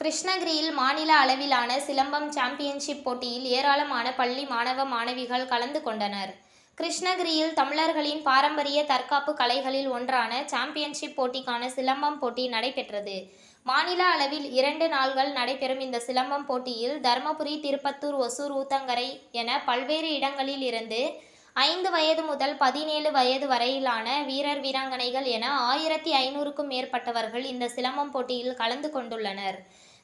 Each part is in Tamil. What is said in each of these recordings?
கிருஷ்ணகிரியில் மாநில அளவிலான சிலம்பம் சாம்பியன்ஷிப் போட்டியில் ஏராளமான பள்ளி மாணவ மாணவிகள் கலந்து கொண்டனர். கிருஷ்ணகிரியில் தமிழர்களின் பாரம்பரிய தற்காப்பு கலைகளில் ஒன்றான சாம்பியன்ஷிப் போட்டிக்கான சிலம்பம் போட்டி நடைபெற்றது. மாநில அளவில் இரண்டு நாள்கள் நடைபெறும் இந்த சிலம்பம் போட்டியில் தருமபுரி திருப்பத்தூர் ஒசூர் ஊத்தங்கரை என பல்வேறு இடங்களில் இருந்து ஐந்து வயது முதல் பதினேழு வயது வரையிலான வீரர் வீராங்கனைகள் என ஆயிரத்தி ஐநூறுக்கும் மேற்பட்டவர்கள் இந்த சிலம்பம் போட்டியில் கலந்து கொண்டுள்ளனர்.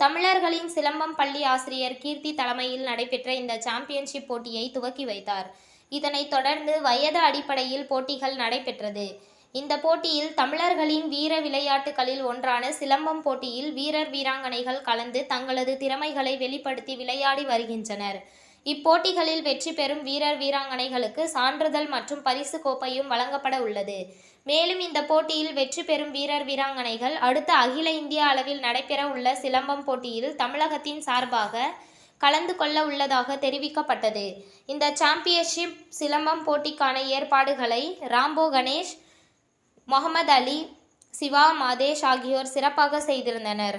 தமிழர்களின் சிலம்பம் பள்ளி ஆசிரியர் கீர்த்தி தலைமையில் நடைபெற்ற இந்த சாம்பியன்ஷிப் போட்டியை துவக்கி வைத்தார். இதனைத் தொடர்ந்து வயது அடிப்படையில் போட்டிகள் நடைபெற்றது. இந்த போட்டியில் தமிழர்களின் வீர விளையாட்டுகளில் ஒன்றான சிலம்பம் போட்டியில் வீரர் வீராங்கனைகள் கலந்து தங்களது திறமைகளை வெளிப்படுத்தி விளையாடி வருகின்றனர். இப்போட்டிகளில் வெற்றி பெறும் வீரர் வீராங்கனைகளுக்கு சான்றிதழ் மற்றும் பரிசு கோப்பையும் வழங்கப்பட உள்ளது. மேலும் இந்த போட்டியில் வெற்றி பெறும் வீரர் வீராங்கனைகள் அடுத்த அகில இந்திய அளவில் நடைபெற உள்ள சிலம்பம் போட்டியில் தமிழகத்தின் சார்பாக கலந்து கொள்ள உள்ளதாக தெரிவிக்கப்பட்டது. இந்த சாம்பியன்ஷிப் சிலம்பம் போட்டிக்கான ஏற்பாடுகளை ராம்போ கணேஷ் முகமது அலி சிவா மாதேஷ் ஆகியோர் சிறப்பாக செய்திருந்தனர்.